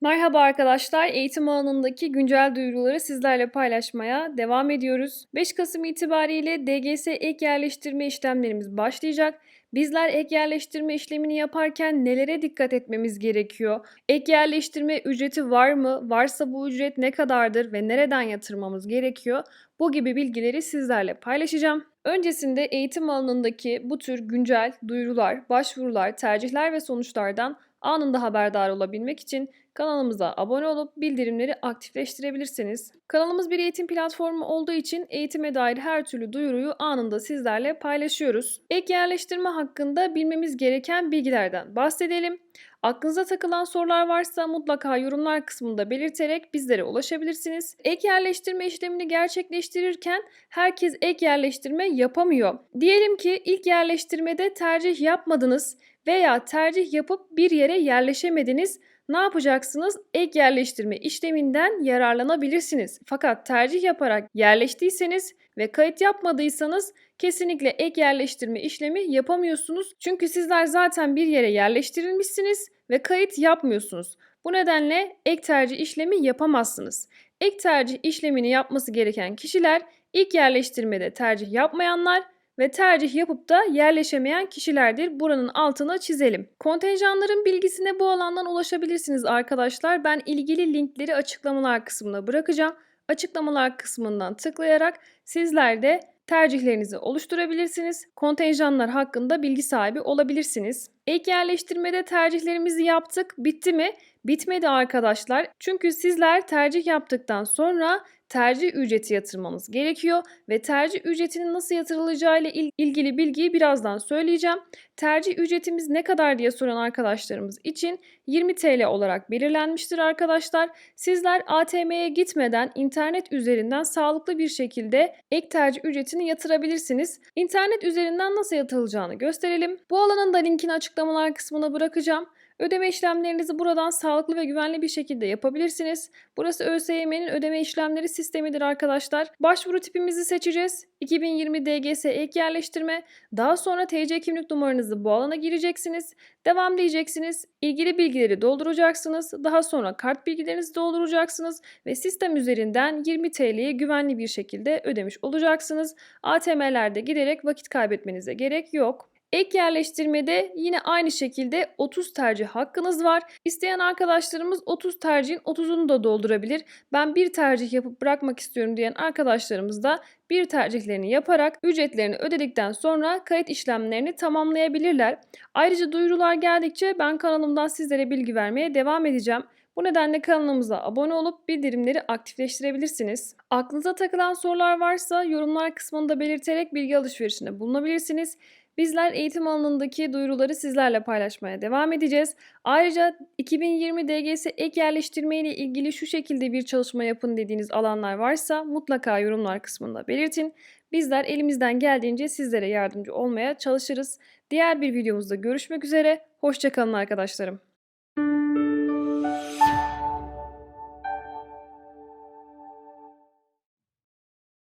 Merhaba arkadaşlar, eğitim alanındaki güncel duyuruları sizlerle paylaşmaya devam ediyoruz. 5 Kasım itibariyle DGS ek yerleştirme işlemlerimiz başlayacak. Bizler ek yerleştirme işlemini yaparken nelere dikkat etmemiz gerekiyor? Ek yerleştirme ücreti var mı? Varsa bu ücret ne kadardır ve nereden yatırmamız gerekiyor? Bu gibi bilgileri sizlerle paylaşacağım. Öncesinde eğitim alanındaki bu tür güncel duyurular, başvurular, tercihler ve sonuçlardan anında haberdar olabilmek için kanalımıza abone olup bildirimleri aktifleştirebilirsiniz. Kanalımız bir eğitim platformu olduğu için eğitime dair her türlü duyuruyu anında sizlerle paylaşıyoruz. Ek yerleştirme hakkında bilmemiz gereken bilgilerden bahsedelim. Aklınıza takılan sorular varsa mutlaka yorumlar kısmında belirterek bizlere ulaşabilirsiniz. Ek yerleştirme işlemini gerçekleştirirken herkes ek yerleştirme yapamıyor. Diyelim ki ilk yerleştirmede tercih yapmadınız veya tercih yapıp bir yere yerleşemediniz. Ne yapacaksınız? Ek yerleştirme işleminden yararlanabilirsiniz. Fakat tercih yaparak yerleştiyseniz ve kayıt yapmadıysanız kesinlikle ek yerleştirme işlemi yapamıyorsunuz. Çünkü sizler zaten bir yere yerleştirilmişsiniz ve kayıt yapmıyorsunuz. Bu nedenle ek tercih işlemi yapamazsınız. Ek tercih işlemini yapması gereken kişiler ilk yerleştirmede tercih yapmayanlar ve tercih yapıp da yerleşemeyen kişilerdir. Buranın altına çizelim. Kontenjanların bilgisine bu alandan ulaşabilirsiniz arkadaşlar. Ben ilgili linkleri açıklamalar kısmına bırakacağım. Açıklamalar kısmından tıklayarak sizler de tercihlerinizi oluşturabilirsiniz. Kontenjanlar hakkında bilgi sahibi olabilirsiniz. Ek yerleştirmede tercihlerimizi yaptık. Bitti mi? Bitmedi arkadaşlar. Çünkü sizler tercih yaptıktan sonra tercih ücreti yatırmanız gerekiyor ve tercih ücretinin nasıl yatırılacağı ile ilgili bilgiyi birazdan söyleyeceğim. Tercih ücretimiz ne kadar diye soran arkadaşlarımız için 20 TL olarak belirlenmiştir arkadaşlar. Sizler ATM'ye gitmeden internet üzerinden sağlıklı bir şekilde ek tercih ücretini yatırabilirsiniz. İnternet üzerinden nasıl yatırılacağını gösterelim. Bu alanın da linkini açıklamalar kısmına bırakacağım. Ödeme işlemlerinizi buradan sağlıklı ve güvenli bir şekilde yapabilirsiniz. Burası ÖSYM'nin ödeme işlemleri sistemidir arkadaşlar. Başvuru tipimizi seçeceğiz. 2020 DGS ek yerleştirme. Daha sonra TC kimlik numaranızı bu alana gireceksiniz. Devam diyeceksiniz. İlgili bilgileri dolduracaksınız. Daha sonra kart bilgilerinizi dolduracaksınız ve sistem üzerinden 20 TL'yi güvenli bir şekilde ödemiş olacaksınız. ATM'lerde giderek vakit kaybetmenize gerek yok. Ek yerleştirmede yine aynı şekilde 30 tercih hakkınız var. İsteyen arkadaşlarımız 30 tercihin 30'unu da doldurabilir. Ben bir tercih yapıp bırakmak istiyorum diyen arkadaşlarımız da bir tercihlerini yaparak ücretlerini ödedikten sonra kayıt işlemlerini tamamlayabilirler. Ayrıca duyurular geldikçe ben kanalımdan sizlere bilgi vermeye devam edeceğim. Bu nedenle kanalımıza abone olup bildirimleri aktifleştirebilirsiniz. Aklınıza takılan sorular varsa yorumlar kısmında belirterek bilgi alışverişinde bulunabilirsiniz. Bizler eğitim alanındaki duyuruları sizlerle paylaşmaya devam edeceğiz. Ayrıca 2020 DGS ek yerleştirme ile ilgili şu şekilde bir çalışma yapın dediğiniz alanlar varsa mutlaka yorumlar kısmında belirtin. Bizler elimizden geldiğince sizlere yardımcı olmaya çalışırız. Diğer bir videomuzda görüşmek üzere. Hoşçakalın arkadaşlarım.